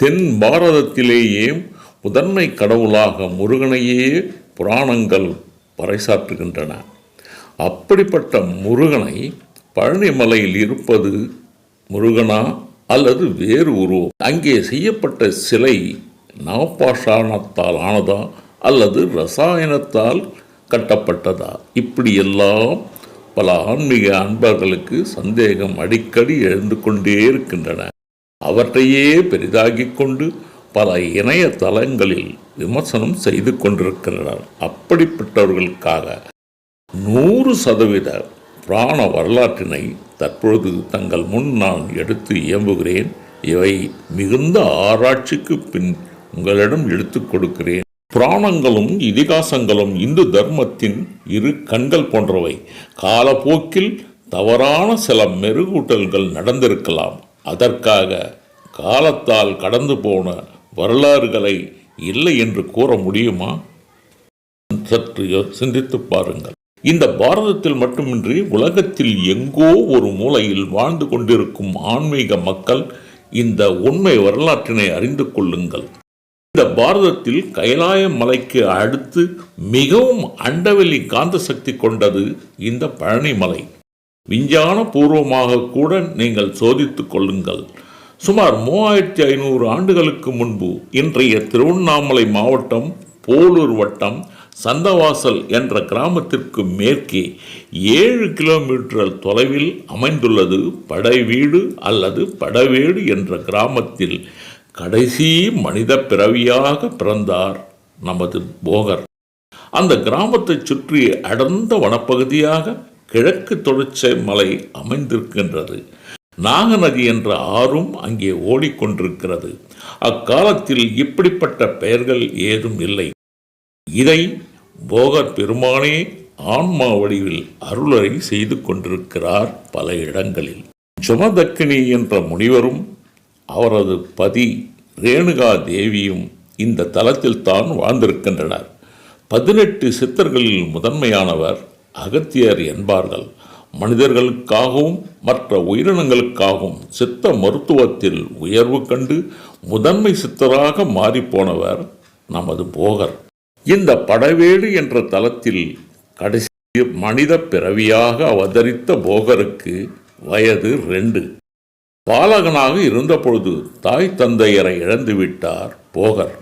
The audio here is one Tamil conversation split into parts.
தென் பாரதத்திலேயே முதன்மை கடவுளாக முருகனையே புராணங்கள் பறைசாற்றுகின்றன. அப்படிப்பட்ட முருகனை பழனிமலையில் இருப்பது முருகனா அல்லது வேறு உருவம் அங்கே செய்யப்பட்ட சிலை நவபாஷாணத்தால் ஆனதா அல்லது ரசாயனத்தால் கட்டப்பட்டதா? இப்படியெல்லாம் பல ஆன்மீக அன்பர்களுக்கு சந்தேகம் அடிக்கடி எழுந்து கொண்டே இருக்கின்றன. அவற்றையே பெரிதாகிக் கொண்டு பல இணைய தளங்களில் விமர்சனம் செய்து கொண்டிருக்கிறார். அப்படிப்பட்டவர்களுக்காக நூறு சதவீத புராண வரலாற்றினை தற்பொழுது தங்கள் முன் நான் எடுத்து இயம்புகிறேன். இவை மிகுந்த ஆராய்ச்சிக்கு பின் உங்களிடம் எடுத்துக் கொடுக்கிறேன். புராணங்களும் இதிகாசங்களும் இந்து தர்மத்தின் இரு கண்கள் போன்றவை. காலப்போக்கில் தவறான சில மெருகூட்டல்கள் நடந்திருக்கலாம். அதற்காக காலத்தால் கடந்து போன வரலாறுகளை இல்லை என்று கூற முடியுமா? சற்று சிந்தித்து சிந்தித்துப் பாருங்கள். இந்த பாரதத்தில் மட்டுமின்றி உலகத்தில் எங்கோ ஒரு மூலையில் வாழ்ந்து கொண்டிருக்கும் ஆன்மீக மக்கள் இந்த உண்மை வரலாற்றினை அறிந்து கொள்ளுங்கள். இந்த பாரதத்தில் கைலாய மலைக்கு அடுத்து மிகவும் அண்டவெளி காந்த சக்தி கொண்டது இந்த பழனிமலை. விஞ்ஞான பூர்வமாக கூட நீங்கள் சோதித்துக் கொள்ளுங்கள். சுமார் மூவாயிரத்தி ஐநூறு ஆண்டுகளுக்கு முன்பு இன்றைய திருவண்ணாமலை மாவட்டம் போலூர் வட்டம் சந்தவாசல் என்ற கிராமத்திற்கு மேற்கே ஏழு கிலோமீட்டர் தொலைவில் அமைந்துள்ளது படைவீடு அல்லது படவேடு என்ற கிராமத்தில் கடைசி மனித பிறவியாக பிறந்தார் நமது போகர். அந்த கிராமத்தைச் சுற்றி அடர்ந்த வனப்பகுதியாக கிழக்கு தொடர்ச்சி மலை அமைந்திருக்கின்றது. நாகநதி என்ற ஆறும் அங்கே ஓடிக்கொண்டிருக்கிறது. அக்காலத்தில் இப்படிப்பட்ட பெயர்கள் ஏதும் இல்லை. இதை போகர் பெருமானே ஆன்மா வடிவில் அருளரை செய்து கொண்டிருக்கிறார் பல இடங்களில். ஜமதக்கினி என்ற முனிவரும் அவரது பதி ரேணுகா தேவியும் இந்த தலத்தில் தான் வாழ்ந்திருக்கின்றனர். பதினெட்டு சித்தர்களில் முதன்மையானவர் அகத்தியர் என்பார்கள். மனிதர்களுக்காகவும் மற்ற உயிரினங்களுக்காகவும் சித்த மருத்துவத்தில் உயர்வு கண்டு முதன்மை சித்தராக மாறிப்போனவர் நமது போகர். இந்த படவேடு என்ற தலத்தில் கடைசி மனித பிறவியாக அவதரித்த போகருக்கு வயது ரெண்டு. பாலகனாக இருந்தபொழுது தாய் தந்தையரை இழந்துவிட்டார் போகர்.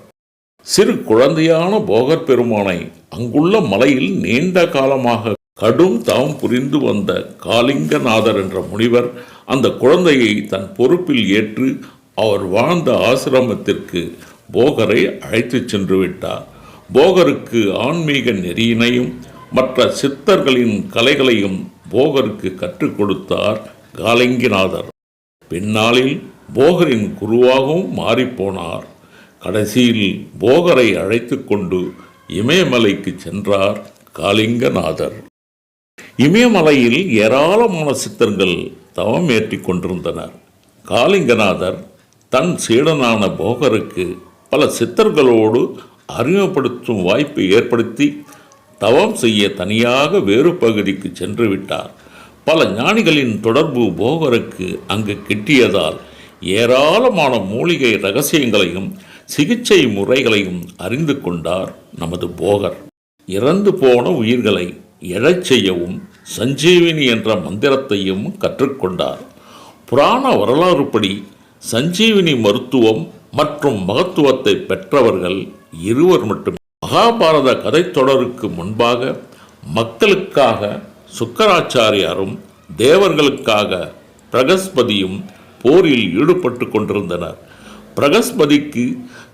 சிறு குழந்தையான போகர் பெருமானை அங்குள்ள மலையில் நீண்ட காலமாக கடும் தவம் புரிந்து வந்த காளிங்கநாதர் என்ற முனிவர் அந்த குழந்தையை தன் பொறுப்பில் ஏற்று அவர் வாழ்ந்த ஆசிரமத்திற்கு போகரை அழைத்துச் சென்று விட்டார். போகருக்கு ஆன்மீக நெறியினையும் மற்ற சித்தர்களின் கலைகளையும் போகருக்கு கற்றுக் கொடுத்தார் காளிங்கநாதர் பின்னாளில் போகரின் குருவாகவும் மாறிப்போனார் கடைசியில் போகரை அழைத்து கொண்டு இமயமலைக்கு சென்றார் காளிங்கநாதர் இமயமலையில் ஏராளமான சித்தர்கள் தவம் ஏற்றிக் கொண்டிருந்தனர். காளிங்கநாதர் தன் சீடனான போகருக்கு பல சித்தர்களோடு அறிமுகப்படுத்தும் வாய்ப்பை ஏற்படுத்தி தவம் செய்ய தனியாக வேறு பகுதிக்கு சென்று விட்டார். பல ஞானிகளின் தொடர்பு போகருக்கு அங்கு கிட்டியதால் ஏராளமான மூலிகை ரகசியங்களையும் சிகிச்சை முறைகளையும் அறிந்து கொண்டார் நமது போகர். இறந்து போன உயிர்களை எழச் செய்யவும் சஞ்சீவினி என்ற மந்திரத்தையும் கற்றுக்கொண்டார். புராண வரலாறுப்படி சஞ்சீவினி மருத்துவம் மற்றும் மகத்துவத்தை பெற்றவர்கள் இருவர் மட்டுமே. மகாபாரத கதை தொடருக்கு முன்பாக மக்களுக்காக சுக்கராச்சாரியாரும் தேவர்களுக்காக பிரகஸ்பதியும் போரில் ஈடுபட்டு கொண்டிருந்தனர். பிரகஸ்பதிக்கு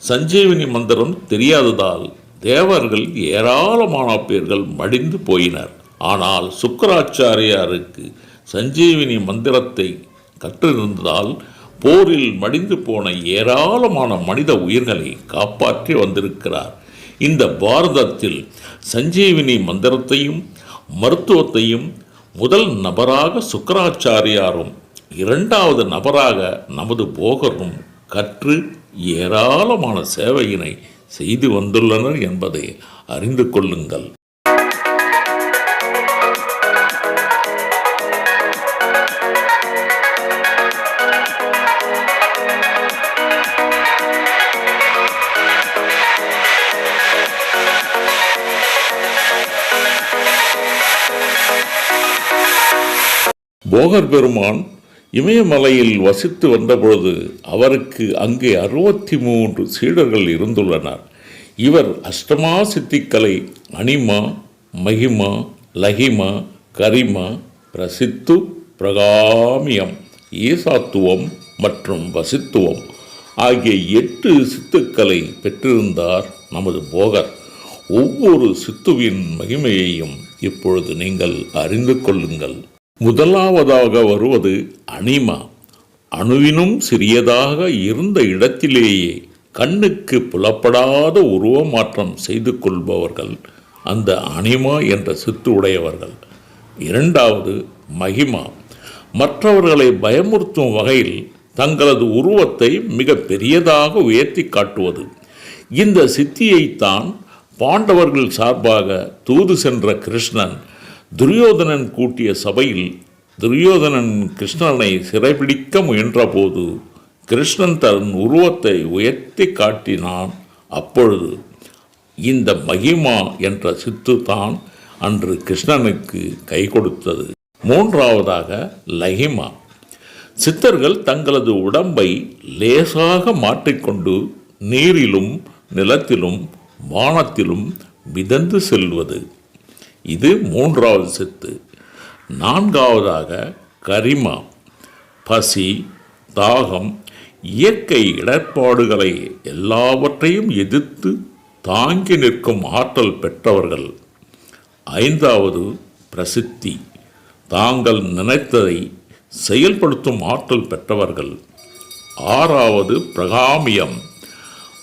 சஞ்சீவினி மந்திரம் தெரியாததால் தேவர்கள் ஏராளமான பேர்கள் மடிந்து போயினர். ஆனால் சுக்கராச்சாரியாருக்கு சஞ்சீவினி மந்திரத்தை கற்றிருந்ததால் போரில் மடிந்து போன ஏராளமான மனித உயிர்களை காப்பாற்றி வந்திருக்கிறார். இந்த பாரதத்தில் சஞ்சீவினி மந்திரத்தையும் மருத்துவத்தையும் முதல் நபராக சுக்கராச்சாரியாரும் இரண்டாவது நபராக நமது போகரும் கற்று ஏராளமான சேவையினை செய்து வந்துள்ளனர் என்பதை அறிந்து கொள்ளுங்கள். போகர் பெருமான் இமயமலையில் வசித்து வந்தபொழுது அவருக்கு அங்கே அறுபத்தி மூன்று சீடர்கள் இருந்துள்ளனர். இவர் அஷ்டமா சித்திக்கலை அனிமா மகிமா லகிமா கரிமா பிரசித்து பிரகாமியம் ஈசாத்துவம் மற்றும் வசித்துவம் ஆகிய எட்டு சித்துக்களை பெற்றிருந்தார் நமது போகர். ஒவ்வொரு சித்துவின் மகிமையையும் இப்பொழுது நீங்கள் அறிந்து கொள்ளுங்கள். முதலாவதாக வருவது அனிமா அணுவினும் சிறியதாக இருந்த இடத்திலேயே கண்ணுக்கு புலப்படாத உருவமாற்றம் செய்து கொள்பவர்கள் அந்த அனிமா என்ற சித்து உடையவர்கள் இரண்டாவது மகிமா. மற்றவர்களை பயமுறுத்தும் வகையில் தங்களது உருவத்தை மிக பெரியதாக உயர்த்தி காட்டுவது. இந்த சித்தியைத்தான் பாண்டவர்கள் சார்பாக தூது சென்ற கிருஷ்ணன் துரியோதனன் கூட்டிய சபையில் துரியோதனன் கிருஷ்ணனை சிறைபிடிக்க முயன்றபோது கிருஷ்ணன் தன் உருவத்தை உயர்த்தி காட்டினான். அப்பொழுது இந்த மகிமா என்ற சித்து தான் அன்று கிருஷ்ணனுக்கு கை கொடுத்தது. மூன்றாவதாக லஹிமா சித்தர்கள் தங்களது உடம்பை லேசாக மாற்றிக்கொண்டு நீரிலும் நிலத்திலும் வானத்திலும் மிதந்து செல்வது. இது மூன்றாவது சித்து. நான்காவதாக கரிமா பசி தாகம் இயற்கை இடர்பாடுகளை எல்லாவற்றையும் எதிர்த்து தாங்கி நிற்கும் ஆற்றல் பெற்றவர்கள். ஐந்தாவது பிரசித்தி தாங்கள் நினைத்ததை செயல்படுத்தும் ஆற்றல் பெற்றவர்கள். ஆறாவது பிரகாமியம்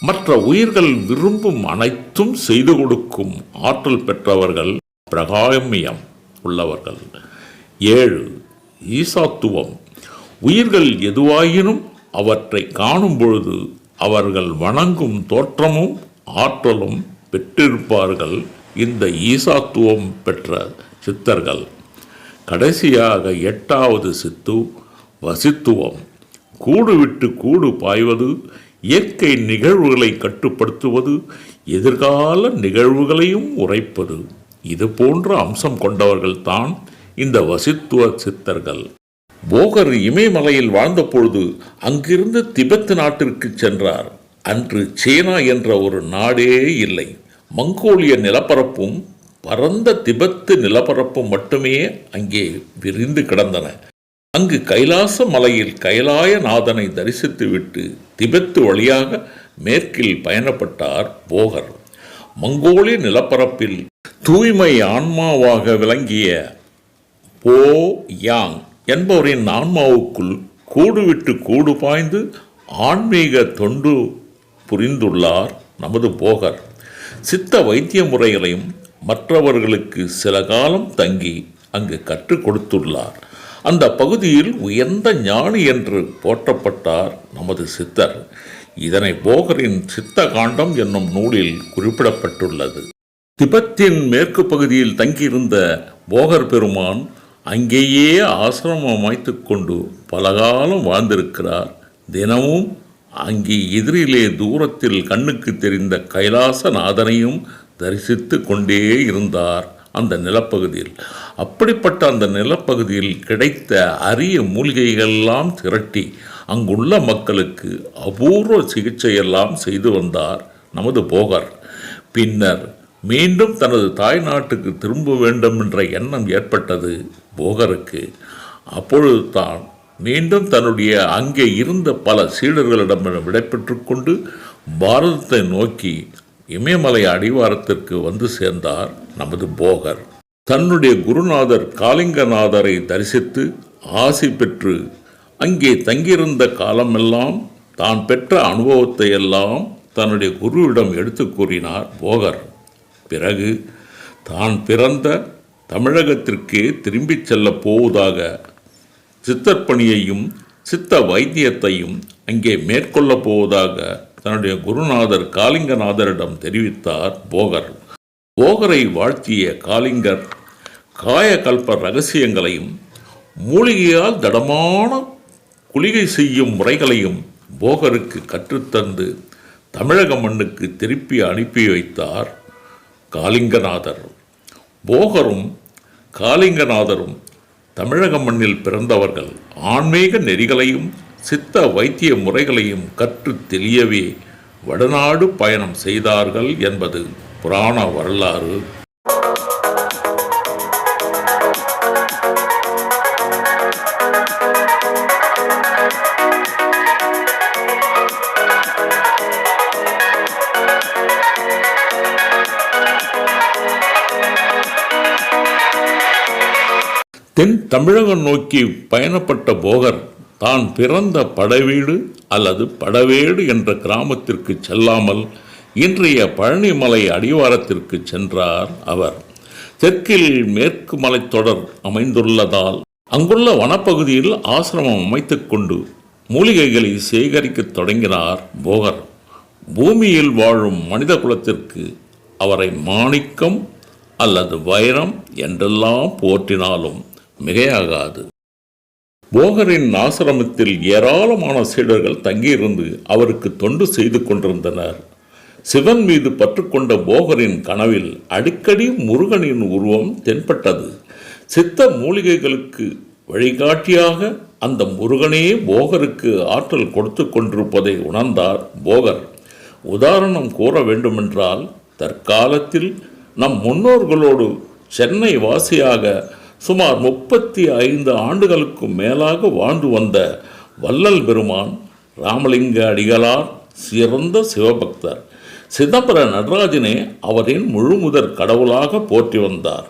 மற்ற உயிர்கள் விரும்பும் அனைத்தும் செய்து கொடுக்கும் ஆற்றல் பெற்றவர்கள். பிரகாமியம் உள்ளவர்கள். ஏழு ஈசாத்துவம். உயிர்கள் எதுவாயினும் அவற்றை காணும் பொழுது அவர்கள் வணங்கும் தோற்றமும் ஆற்றலும் பெற்றிருப்பார்கள் இந்த ஈசாத்துவம் பெற்ற சித்தர்கள். கடைசியாக எட்டாவது சித்து வசித்துவம். கூடு விட்டு கூடு பாய்வது இயற்கை நிகழ்வுகளை கட்டுப்படுத்துவது எதிர்கால நிகழ்வுகளையும் உரைப்பது. இது போன்ற அம்சம் கொண்டவர்கள்தான் இந்த வசித்துவ சித்தர்கள். போகர் இமயமலையில் வாழ்ந்தபொழுது அங்கிருந்து திபெத் நாட்டிற்கு சென்றார். அன்று சீனா என்ற ஒரு நாடே இல்லை. மங்கோலிய நிலப்பரப்பும் பரந்த திபெத்து நிலப்பரப்பும் மட்டுமே அங்கே விரிந்து கிடந்தன. அங்கு கைலாச மலையில் கைலாயநாதனை தரிசித்துவிட்டு திபெத்து வழியாக மேற்கில் பயணப்பட்டார் போகர். மங்கோலிய நிலப்பரப்பில் தூய்மை ஆன்மாவாக விளங்கிய போ யாங் என்பவரின் ஆன்மாவுக்குள் கூடுவிட்டு கூடு பாய்ந்து ஆன்மீக தொண்டு புரிந்துள்ளார் நமது போகர். சித்த வைத்திய முறைகளையும் மற்றவர்களுக்கு சில காலம் தங்கி அங்கு கற்றுக் கொடுத்துள்ளார். அந்த பகுதியில் உயர்ந்த ஞானி என்று போற்றப்பட்டார் நமது சித்தர். இதனை போகரின் சித்த காண்டம் என்னும் நூலில் குறிப்பிடப்பட்டுள்ளது. திபெத்தின் மேற்கு பகுதியில் தங்கியிருந்த போகர் பெருமான் அங்கேயே ஆசிரமம் அமைத்து கொண்டு பலகாலம் வாழ்ந்திருக்கிறார். தினமும் அங்கே எதிரிலே தூரத்தில் கண்ணுக்கு தெரிந்த கைலாசநாதனையும் தரிசித்து கொண்டே இருந்தார் அந்த நிலப்பகுதியில். அப்படிப்பட்ட அந்த நிலப்பகுதியில் கிடைத்த அரிய மூலிகைகளெல்லாம் திரட்டி அங்குள்ள மக்களுக்கு அபூர்வ சிகிச்சையெல்லாம் செய்து வந்தார் நமது போகர். பின்னர் மீண்டும் தனது தாய் நாட்டுக்கு திரும்ப வேண்டும் என்ற எண்ணம் ஏற்பட்டது போகருக்கு. அப்பொழுது தான் மீண்டும் தன்னுடைய அங்கே இருந்த பல சீடர்களிடம் விடைபெற்று கொண்டு பாரதத்தை நோக்கி இமயமலை அடிவாரத்திற்கு வந்து சேர்ந்தார் நமது போகர். தன்னுடைய குருநாதர் காளிங்கநாதரை தரிசித்து ஆசி பெற்று அங்கே தங்கியிருந்த காலமெல்லாம் தான் பெற்ற அனுபவத்தை எல்லாம் தன்னுடைய குருவிடம் எடுத்து கூறினார் போகர். பிறகு தான் பிறந்த தமிழகத்திற்கே திரும்பிச் செல்லப் போவதாக சித்தர்ப்பணியையும் சித்த வைத்தியத்தையும் அங்கே மேற்கொள்ளப் போவதாக தன்னுடைய குருநாதர் காளிங்கநாதரிடம் தெரிவித்தார் போகர். போகரை வாழ்த்திய காளிங்கர் காயகல்ப ரகசியங்களையும் மூலிகையால் தடமான குளிகை செய்யும் முறைகளையும் போகருக்கு கற்றுத்தந்து தமிழக மண்ணுக்கு திருப்பி அனுப்பி வைத்தார். காளிங்கநாதர் போகரும் காளிங்கநாதரும் தமிழக மண்ணில் பிறந்தவர்கள் ஆன்மீக நெறிகளையும் சித்த வைத்திய முறைகளையும் கற்றுத் தெளியவே வடநாடு பயணம் செய்தார்கள் என்பது புராண வரலாறு. தென் தமிழகம் நோக்கி பயணப்பட்ட போகர் தான் பிறந்த படவீடு அல்லது படவேடு என்ற கிராமத்திற்கு செல்லாமல் இன்றைய பழனிமலை அடிவாரத்திற்கு சென்றார் அவர். தெற்கில் மேற்கு மலைத்தொடர் அமைந்துள்ளதால் அங்குள்ள வனப்பகுதியில் ஆசிரமம் அமைத்துக் கொண்டு மூலிகைகளை சேகரிக்கத் தொடங்கினார் போகர். பூமியில் வாழும் மனித குலத்திற்கு அவரை மாணிக்கம் அல்லது வைரம் என்றெல்லாம் போற்றினாலும் மிகையாகாது. போகரின் ஆசிரமத்தில் ஏராளமான சீடர்கள் தங்கியிருந்து அவருக்கு தொண்டு செய்து கொண்டிருந்தனர். சிவன் மீது பற்றுக்கொண்ட போகரின் கனவில் அடிக்கடி முருகனின் உருவம் தென்பட்டது. சித்த மூலிகைகளுக்கு வழிகாட்டியாக அந்த முருகனே போகருக்கு ஆற்றல் கொடுத்து கொண்டிருப்பதை உணர்ந்தார் போகர். உதாரணம் கூற வேண்டுமென்றால் தற்காலத்தில் நம் முன்னோர்களோடு சென்னை வாசியாக சுமார் முப்பத்தி ஐந்து ஆண்டுகளுக்கும் மேலாக வாழ்ந்து வந்த வள்ளல் பெருமான் ராமலிங்க அடிகளார் சிறந்த சிவபக்தர். சிதம்பர நடராஜனே அவரின் முழுமுதற் கடவுளாக போற்றி வந்தார்.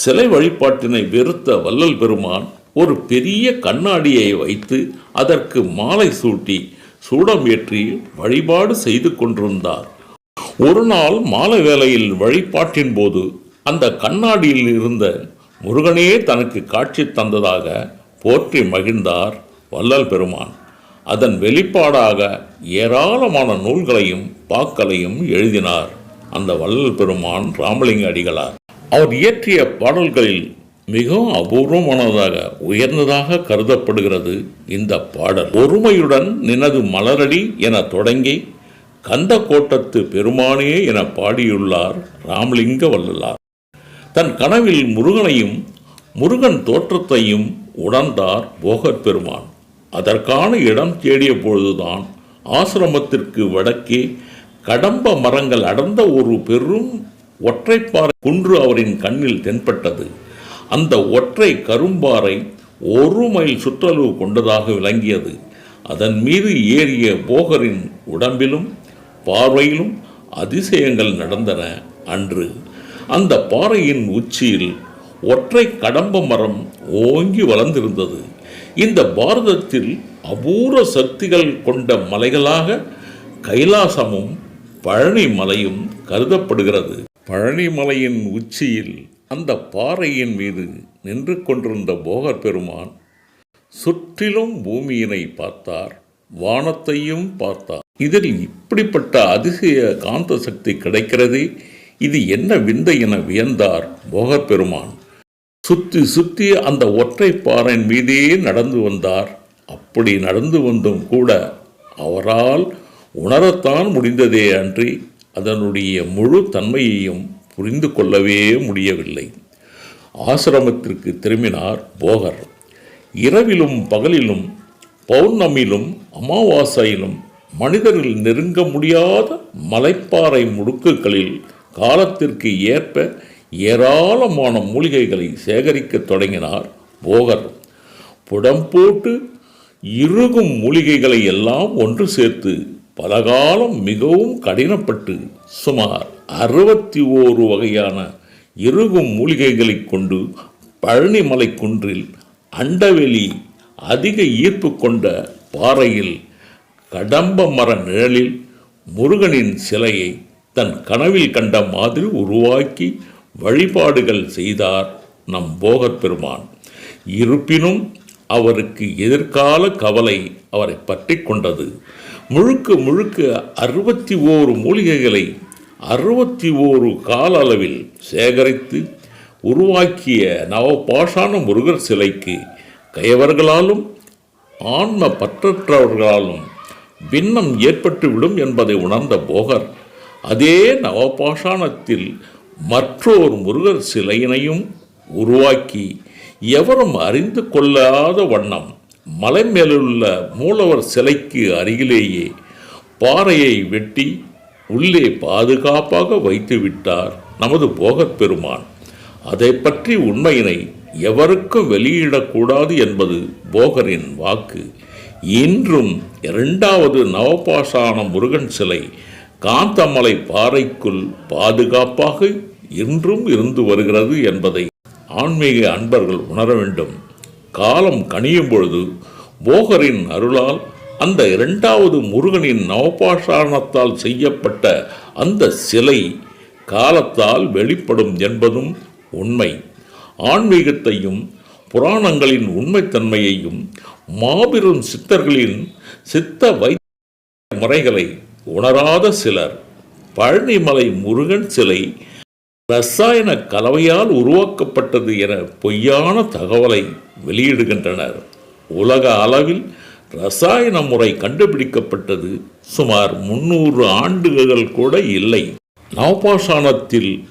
சிலை வழிபாட்டினை வெறுத்த வள்ளல் பெருமான் ஒரு பெரிய கண்ணாடியை வைத்து அதற்கு மாலை சூட்டி சூடம் ஏற்றி வழிபாடு செய்து கொண்டிருந்தார். ஒரு நாள் மாலை வேளையில் வழிபாட்டின் போது அந்த கண்ணாடியில் இருந்த முருகனே தனக்கு காட்சி தந்ததாக போற்றி மகிழ்ந்தார் வள்ளல் பெருமான். அதன் வெளிப்பாடாக ஏராளமான நூல்களையும் பாக்களையும் எழுதினார் அந்த வள்ளல் பெருமான் ராமலிங்க அடிகளார். அவர் இயற்றிய பாடல்களில் மிகவும் அபூர்வமானதாக உயர்ந்ததாக கருதப்படுகிறது இந்த பாடல். ஒருமையுடன் நினது மலரடி என தொடங்கி கந்த கோட்டத்து பெருமானே என பாடியுள்ளார் ராமலிங்க வள்ளலார். தன் கனவில் முருகனையும் முருகன் தோற்றத்தையும் உணர்ந்தார் போகர் பெருமான் அதற்கான இடம் தேடிய பொழுதுதான் ஆசிரமத்திற்கு வடக்கே கடம்ப மரங்கள் அடர்ந்த ஒரு பெரும் ஒற்றைப்பாறை குன்று அவரின் கண்ணில் தென்பட்டது. அந்த ஒற்றை கரும்பாறை ஒரு மைல் சுற்றளவு கொண்டதாக விளங்கியது. அதன் மீது ஏறிய போகரின் உடம்பிலும் பார்வையிலும் அதிசயங்கள் நடந்தன. அன்று அந்த பாறையின் உச்சியில் ஒற்றை கடம்ப மரம் ஓங்கி வளர்ந்திருந்தது. இந்த பாரதத்தில் அபூர்வ சக்திகள் கொண்ட மலைகளாக கைலாசமும் பழனி மலையும் கருதப்படுகிறது. பழனி மலையின் உச்சியில் அந்த பாறையின் மீது நின்று கொண்டிருந்த போகர் பெருமான் சுற்றிலும் பூமியினை பார்த்தார் வானத்தையும் பார்த்தார். இதில் இப்படிப்பட்ட அதிசய காந்த சக்தி கிடைக்கிறதே இது என்ன விந்தை என வியந்தார் போகர் பெருமான் சுற்றி சுற்றி அந்த ஒற்றை பாறையின் மீதே நடந்து வந்தார். அப்படி நடந்து வந்தும் கூட அவரால் உணரத்தான் முடிந்ததே அன்றி அதனுடைய முழு தன்மையையும் புரிந்து கொள்ளவே முடியவில்லை. ஆசிரமத்திற்கு திரும்பினார் போகர் இரவிலும் பகலிலும் பௌர்ணமியிலும் அமாவாசையிலும் மனிதர்கள் நெருங்க முடியாத மலைப்பாறை முடுக்குகளில் காலத்திற்கு ஏற்ப ஏராளமான மூலிகைகளை சேகரிக்கத் தொடங்கினார் போகர். புடம் போட்டு இறுகும் மூலிகைகளை எல்லாம் ஒன்று சேர்த்து பலகாலம் மிகவும் கடினப்பட்டு சுமார் அறுபத்தி ஓரு வகையான இறுகும் மூலிகைகளை கொண்டு பழனிமலை குன்றில் அண்டவெளி அதிக ஈர்ப்பு கொண்ட பாறையில் கடம்ப மர நிழலில் முருகனின் சிலையை தன் கனவில் கண்ட மாதிரி உருவாக்கி வழிபாடுகள் செய்தார் நம் போகர் பெருமான் இருப்பினும் அவருக்கு எதிர்கால கவலை அவரை பற்றி கொண்டது. முழுக்க முழுக்க அறுபத்தி ஓரு மூலிகைகளை அறுபத்தி ஓரு கால அளவில் சேகரித்து உருவாக்கிய நவபாஷான முருகர் சிலைக்கு கயவர்களாலும் ஆன்ம பற்றற்றவர்களாலும் பின்னம் ஏற்பட்டுவிடும் என்பதை உணர்ந்த போகர் அதே நவபாஷாணத்தில் மற்றொரு முருகர் சிலையினையும் உருவாக்கி எவரும் அறிந்து கொள்ளாத வண்ணம் மலை மேலுள்ள மூலவர் சிலைக்கு அருகிலேயே பாறையை வெட்டி உள்ளே பாதுகாப்பாக வைத்துவிட்டார் நமது போகப் பெருமான் அதை பற்றி உண்மையினை எவருக்கும் வெளியிடக்கூடாது என்பது போகரின் வாக்கு. இன்றும் இரண்டாவது நவபாஷான முருகன் சிலை காந்தமலை பாறைக்குள் பாதுகாப்பாக இன்றும் இருந்து வருகிறது என்பதை ஆன்மீக அன்பர்கள் உணர வேண்டும். காலம் கனியும் பொழுது போகரின் அருளால் அந்த இரண்டாவது முருகனின் நவபாஷாணத்தால் செய்யப்பட்ட அந்த சிலை காலத்தால் வெளிப்படும் என்பதும் உண்மை. ஆன்மீகத்தையும் புராணங்களின் உண்மைத்தன்மையையும் மாபெரும் சித்தர்களின் சித்த வை முறைகளை உணராத சிலர் பழனிமலை முருகன் சிலை ரசாயன கலவையால் உருவாக்கப்பட்டது என பொய்யான தகவலை வெளியிடுகின்றனர். உலக அளவில் ரசாயன முறை கண்டுபிடிக்கப்பட்டது சுமார் முன்னூறு ஆண்டுகள் கூட இல்லை. நவபாஷாணத்தில்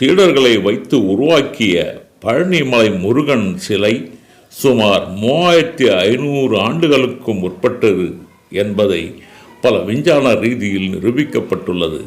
சீடர்களை வைத்து உருவாக்கிய பழனிமலை முருகன் சிலை சுமார் மூவாயிரத்தி ஐநூறு ஆண்டுகளுக்கும் முற்பட்டது என்பதை பல விஞ்ஞான ரீதியில் நிரூபிக்கப்பட்டுள்ளது.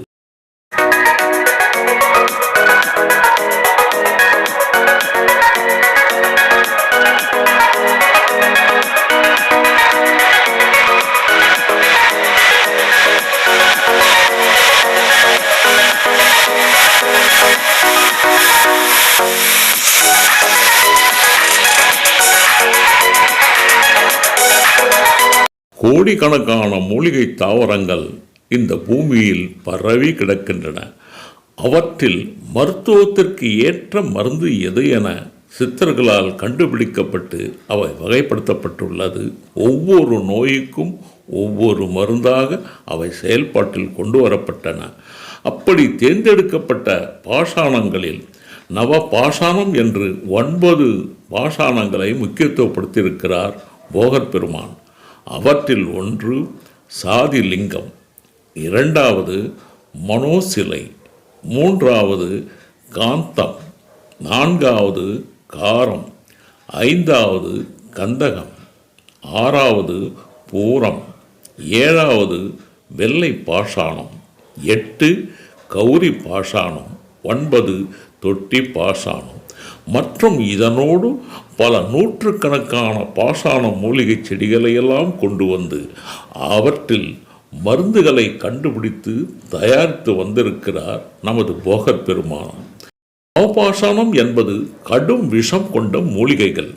கோடிக்கணக்கான மூலிகை தாவரங்கள் இந்த பூமியில் பரவி கிடக்கின்றன. அவற்றில் மருத்துவத்திற்கு ஏற்ற மருந்து எது என சித்தர்களால் கண்டுபிடிக்கப்பட்டு அவை வகைப்படுத்தப்பட்டுள்ளது. ஒவ்வொரு நோய்க்கும் ஒவ்வொரு மருந்தாக அவை செயல்பாட்டில் கொண்டு வரப்பட்டன. அப்படி தேர்ந்தெடுக்கப்பட்ட பாஷாணங்களில் நவ பாஷாணம் என்று ஒன்பது பாஷாணங்களை முக்கியத்துவப்படுத்தியிருக்கிறார் போகர் பெருமான் அவற்றில் ஒன்று சாதி லிங்கம் இரண்டாவது மனோசிலை மூன்றாவது காந்தம் நான்காவது காரம் ஐந்தாவது கந்தகம் ஆறாவது பூரம் ஏழாவது வெள்ளை பாஷாணம் எட்டு கௌரி பாஷாணம் ஒன்பது தொட்டி பாஷாணம். மற்றும் இதனோடு பல நூற்றுக்கணக்கான பாஷாண மூலிகை செடிகளையெல்லாம் கொண்டு வந்து அவற்றில் மருந்துகளை கண்டுபிடித்து தயாரித்து வந்திருக்கிறார் நமது போகர் பெருமான் நவபாஷாணம் என்பது கடும் விஷம் கொண்ட மூலிகைகள்.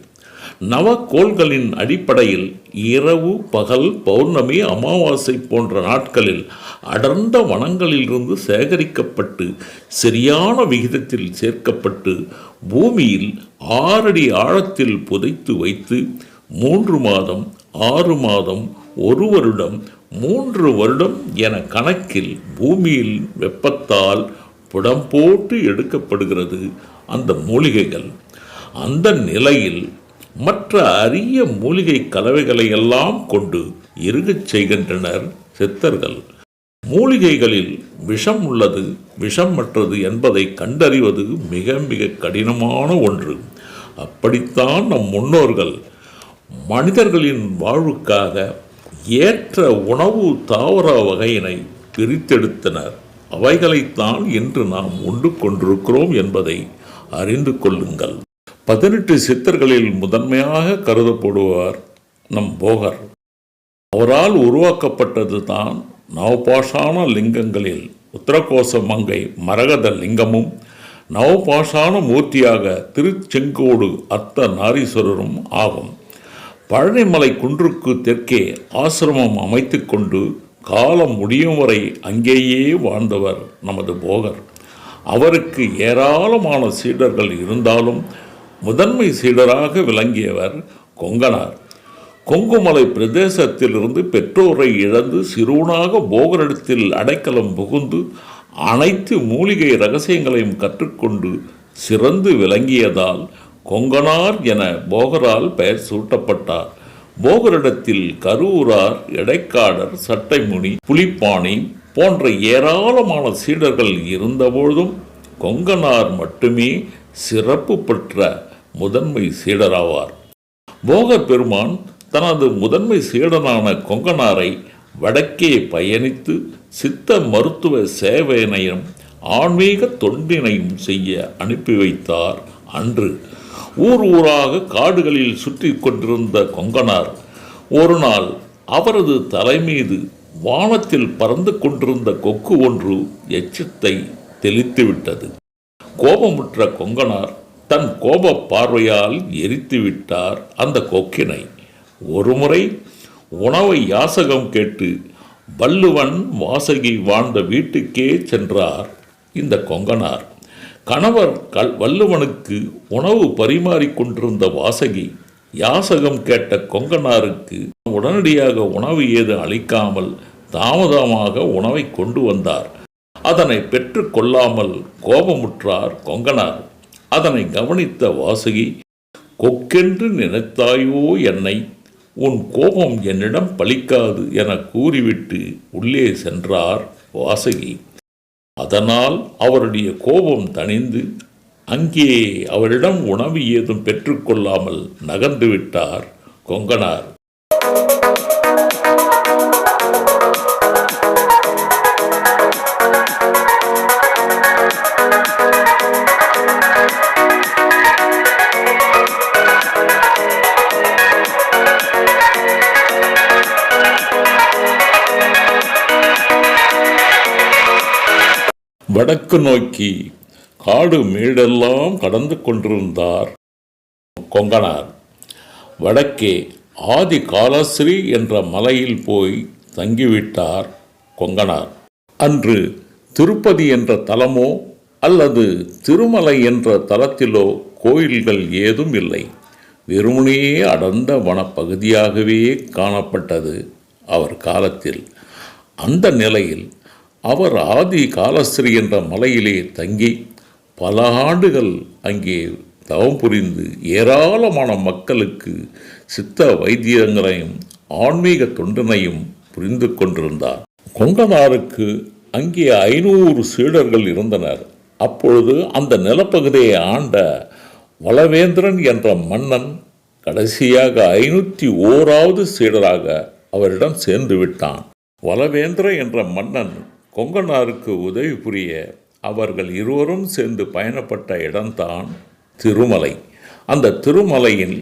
நவக்கோள்களின் அடிப்படையில் இரவு பகல் பௌர்ணமி அமாவாசை போன்ற நாட்களில் அடர்ந்த வனங்களிலிருந்து சேகரிக்கப்பட்டு சரியான விகிதத்தில் சேர்க்கப்பட்டு பூமியில் ஆறடி ஆழத்தில் புதைத்து வைத்து மூன்று மாதம் ஆறு மாதம் ஒரு வருடம் மூன்று வருடம் என கணக்கில் பூமியில் வெப்பத்தால் புடம் போட்டு எடுக்கப்படுகிறது அந்த மூலிகைகள். அந்த நிலையில் மற்ற அரிய மூலிகை கலவைகளை எல்லாம் கொண்டு இருகச் செய்கின்றனர் சித்தர்கள். மூலிகைகளில் விஷம் உள்ளது விஷம் மற்றது என்பதை கண்டறிவது மிக மிக கடினமான ஒன்று. அப்படித்தான் நம் முன்னோர்கள் மனிதர்களின் வாழ்வுக்காக ஏற்ற உணவு தாவர வகையினை பிரித்தெடுத்தனர். அவைகளைத்தான் இன்று நாம் உண்டு கொண்டிருக்கிறோம் என்பதை அறிந்து கொள்ளுங்கள். பதினெட்டு சித்தர்களில் முதன்மையாக கருதப்படுவார் நம் போகர். அவரால் உருவாக்கப்பட்டது தான் நவபாஷான லிங்கங்களில் உத்தரகோச மங்கை மரகத லிங்கமும் நவபாஷான மூர்த்தியாக திருச்செங்கோடு அர்த்த நாரீஸ்வரரும் ஆகும். பழனிமலை குன்றுக்கு தெற்கே ஆசிரமம் அமைத்துக்கொண்டு காலம் முடியும் வரை அங்கேயே வாழ்ந்தவர் நமது போகர். அவருக்கு ஏராளமான சீடர்கள் இருந்தாலும் முதன்மை சீடராக விளங்கியவர் கொங்கனார். கொங்குமலை பிரதேசத்திலிருந்து பெற்றோரை இழந்து சிறுவனாக போகரிடத்தில் அடைக்கலம் புகுந்து அனைத்து மூலிகை ரகசியங்களையும் கற்றுக்கொண்டு சிறந்து விளங்கியதால் கொங்கனார் என போகரால் பெயர் சூட்டப்பட்டார். போகரிடத்தில் கரூரார் இடைக்காடர் சட்டைமுனி புலிப்பாணி போன்ற ஏராளமான சீடர்கள் இருந்தபொழுதும் கொங்கனார் மட்டுமே சிறப்பு பெற்ற முதன்மை சீடராவார். போகர் பெருமான் தனது முதன்மை சீடனான கொங்கனாரை வடக்கே பயணித்து சித்த மருத்துவ சேவையினையும் ஆன்மீக தொண்டினையும் செய்ய அனுப்பி வைத்தார். அன்று ஊர் ஊராக காடுகளில் சுற்றி கொண்டிருந்த கொங்கனார் ஒரு நாள் அவரது தலைமீது வானத்தில் பறந்து கொண்டிருந்த கொக்கு ஒன்று எச்சத்தை தெளித்துவிட்டது கோபமுற்ற கொங்கனார் தன் கோப பார்வையால் எரித்து விட்டார் அந்த கொக்கினை. ஒருமுறை உணவை யாசகம் கேட்டு வள்ளுவன் வாசகி வாழ்ந்த வீட்டுக்கே சென்றார் இந்த கொங்கனார். கணவர் கல் வள்ளுவனுக்கு உணவு பரிமாறிக்கொண்டிருந்த வாசகி யாசகம் கேட்ட கொங்கனாருக்கு உடனடியாக உணவு ஏது அளிக்காமல் தாமதமாக உணவை கொண்டு வந்தார். அதனை பெற்று கொள்ளாமல் கோபமுற்றார் கொங்கனார். அதனை கவனித்த வாசகி கொக்கென்று நினைத்தாயோ என்னை? உன் கோபம் என்னிடம் பலிக்காது என கூறிவிட்டு உள்ளே சென்றார் வாசகி. அதனால் அவருடைய கோபம் தணிந்து அங்கே அவரிடம் உணவு ஏதும் பெற்றுக்கொள்ளாமல் நகர்ந்து விட்டார் கொங்கனார். வடக்கு நோக்கி காடு மேடெல்லாம் கடந்து கொண்டிருந்தார். கொங்கனார். வடக்கே ஆதி காலஸ்ரீ என்ற மலையில் போய் தங்கிவிட்டார் கொங்கனார். அன்று திருப்பதி என்ற தலமோ அல்லது திருமலை என்ற தலத்திலோ கோயில்கள் ஏதும் இல்லை. வெறுமனே அடர்ந்த வனப்பகுதியாகவே காணப்பட்டது. அவர் காலத்தில் அந்த நிலையில் அவர் ஆதி காலஸ்ரீ என்ற மலையிலே தங்கி பல ஆண்டுகள் அங்கே தவம் புரிந்து ஏராளமான மக்களுக்கு சித்த வைத்தியங்களையும் ஆன்மீக தொண்டனையும் புரிந்து கொண்டிருந்தார். கொங்கனாருக்கு அங்கே ஐநூறு சீடர்கள் இருந்தனர். அப்பொழுது அந்த நிலப்பகுதியை ஆண்ட வளவேந்திரன் என்ற மன்னன் கடைசியாக ஐநூற்றி ஓராவது சீடராக அவரிடம் சேர்ந்து விட்டான். வளவேந்திரன் என்ற மன்னன் கொங்கனாருக்கு உதவி புரிய அவர்கள் இருவரும் சேர்ந்து பயணப்பட்ட இடம்தான் திருமலை. அந்த திருமலையில்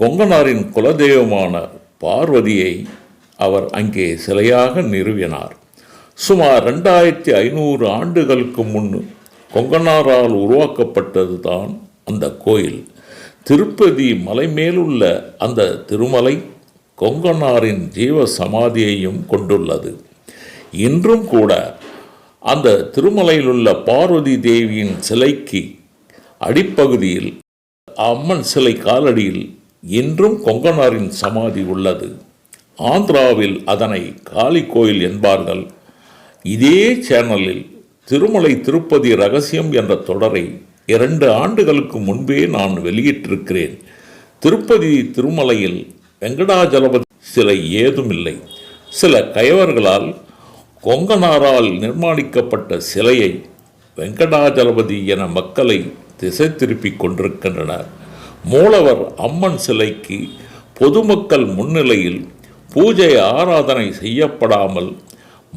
கொங்கனாரின் குலதெய்வமான பார்வதியை அவர் அங்கே சிலையாக நிறுவினார். சுமார் ரெண்டாயிரத்தி ஐநூறு ஆண்டுகளுக்கு முன் கொங்கனாரால் உருவாக்கப்பட்டது தான் அந்த கோயில். திருப்பதி மலை மேலுள்ள அந்த திருமலை கொங்கனாரின் ஜீவ சமாதியையும் கொண்டுள்ளது. இன்றும் கூட அந்த திருமலையில் உள்ள பார்வதி தேவியின் சிலைக்கு அடிப்பகுதியில் அம்மன் சிலை காலடியில் இன்றும் கொங்கனாரின் சமாதி உள்ளது. ஆந்திராவில் அதனை காளி கோயில் என்பார்கள். இதே சேனலில் திருமலை திருப்பதி ரகசியம் என்ற தொடரை இரண்டு ஆண்டுகளுக்கு முன்பே நான் வெளியிட்டிருக்கிறேன். திருப்பதி திருமலையில் வெங்கடாஜலபதி சிலை ஏதுமில்லை. சில கயவர்களால் கொங்கனாரால் நிர்மாணிக்கப்பட்ட சிலையை வெங்கடாஜலபதி என மக்களை திசை திருப்பிக் கொண்டிருக்கின்றனர். மூலவர் அம்மன் சிலைக்கு பொதுமக்கள் முன்னிலையில் பூஜை ஆராதனை செய்யப்படாமல்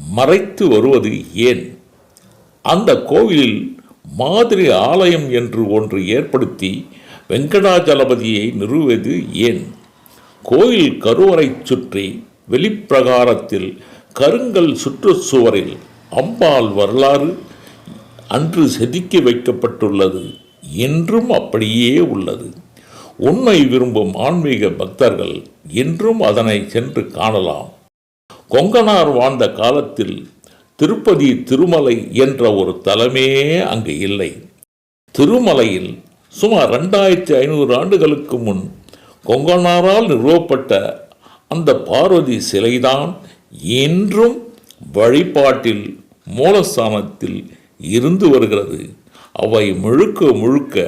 மறைத்து வருவது ஏன்? அந்த கோவிலில் மாதிரி ஆலயம் என்று ஒன்று ஏற்படுத்தி வெங்கடாஜலபதியை நிறுவது ஏன்? கோயில் கருவறை சுற்றி வெளிப்பிரகாரத்தில் கருங்கல் சுற்றுச்சுவரில் அம்பாள் வரலாறு அன்று செதுக்கி வைக்கப்பட்டுள்ளது. என்றும் அப்படியே உள்ளது. உண்மை விரும்பும் ஆன்மீக பக்தர்கள் என்றும் அதனை சென்று காணலாம். கொங்கனார் வாழ்ந்த காலத்தில் திருப்பதி திருமலை என்ற ஒரு தலமே அங்கு இல்லை. திருமலையில் சுமார் ரெண்டாயிரத்தி ஐநூறு ஆண்டுகளுக்கு முன் கொங்கனாரால் நிறுவப்பட்ட அந்த பார்வதி சிலைதான் இன்றும் வழிபாட்டில் மூலஸ்தானத்தில் இருந்து வருகிறது. அவை முழுக்க முழுக்க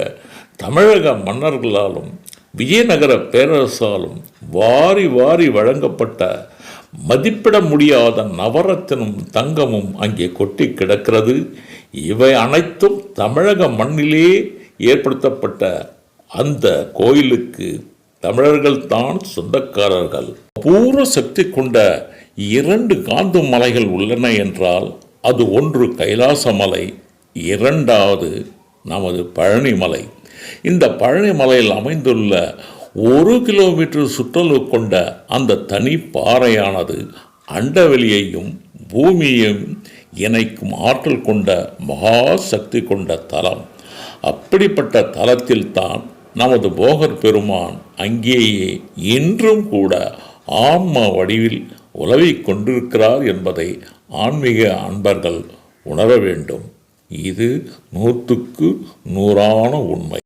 தமிழக மன்னர்களாலும் விஜயநகர பேரரசாலும் வாரி வாரி வழங்கப்பட்ட மதிப்பிட முடியாத நவரத்தினும் தங்கமும் அங்கே கொட்டி கிடக்கிறது. இவை அனைத்தும் தமிழக மண்ணிலே ஏற்படுத்தப்பட்ட அந்த கோயிலுக்கு தமிழர்கள் தான் சொந்தக்காரர்கள். அபூர்வ சக்தி கொண்ட இரண்டு காந்த மலைகள் உள்ளன என்றால் அது ஒன்று கைலாச மலை இரண்டாவது நமது பழனிமலை. இந்த பழனிமலையில் அமைந்துள்ள ஒரு கிலோமீட்டர் சுற்றளவு கொண்ட அந்த தனி பாறையானது அண்டவெளியையும் பூமியையும் இணைக்கும் ஆற்றல் கொண்ட மகா சக்தி கொண்ட தலம். அப்படிப்பட்ட தலத்தில்தான் நமது போகர் பெருமான் அங்கேயே இன்றும் கூட ஆன்ம வடிவில் உலவிக் கொண்டிருக்கிறார் என்பதை ஆன்மீக அன்பர்கள் உணர வேண்டும். இது நூற்றுக்கு நூறான உண்மை.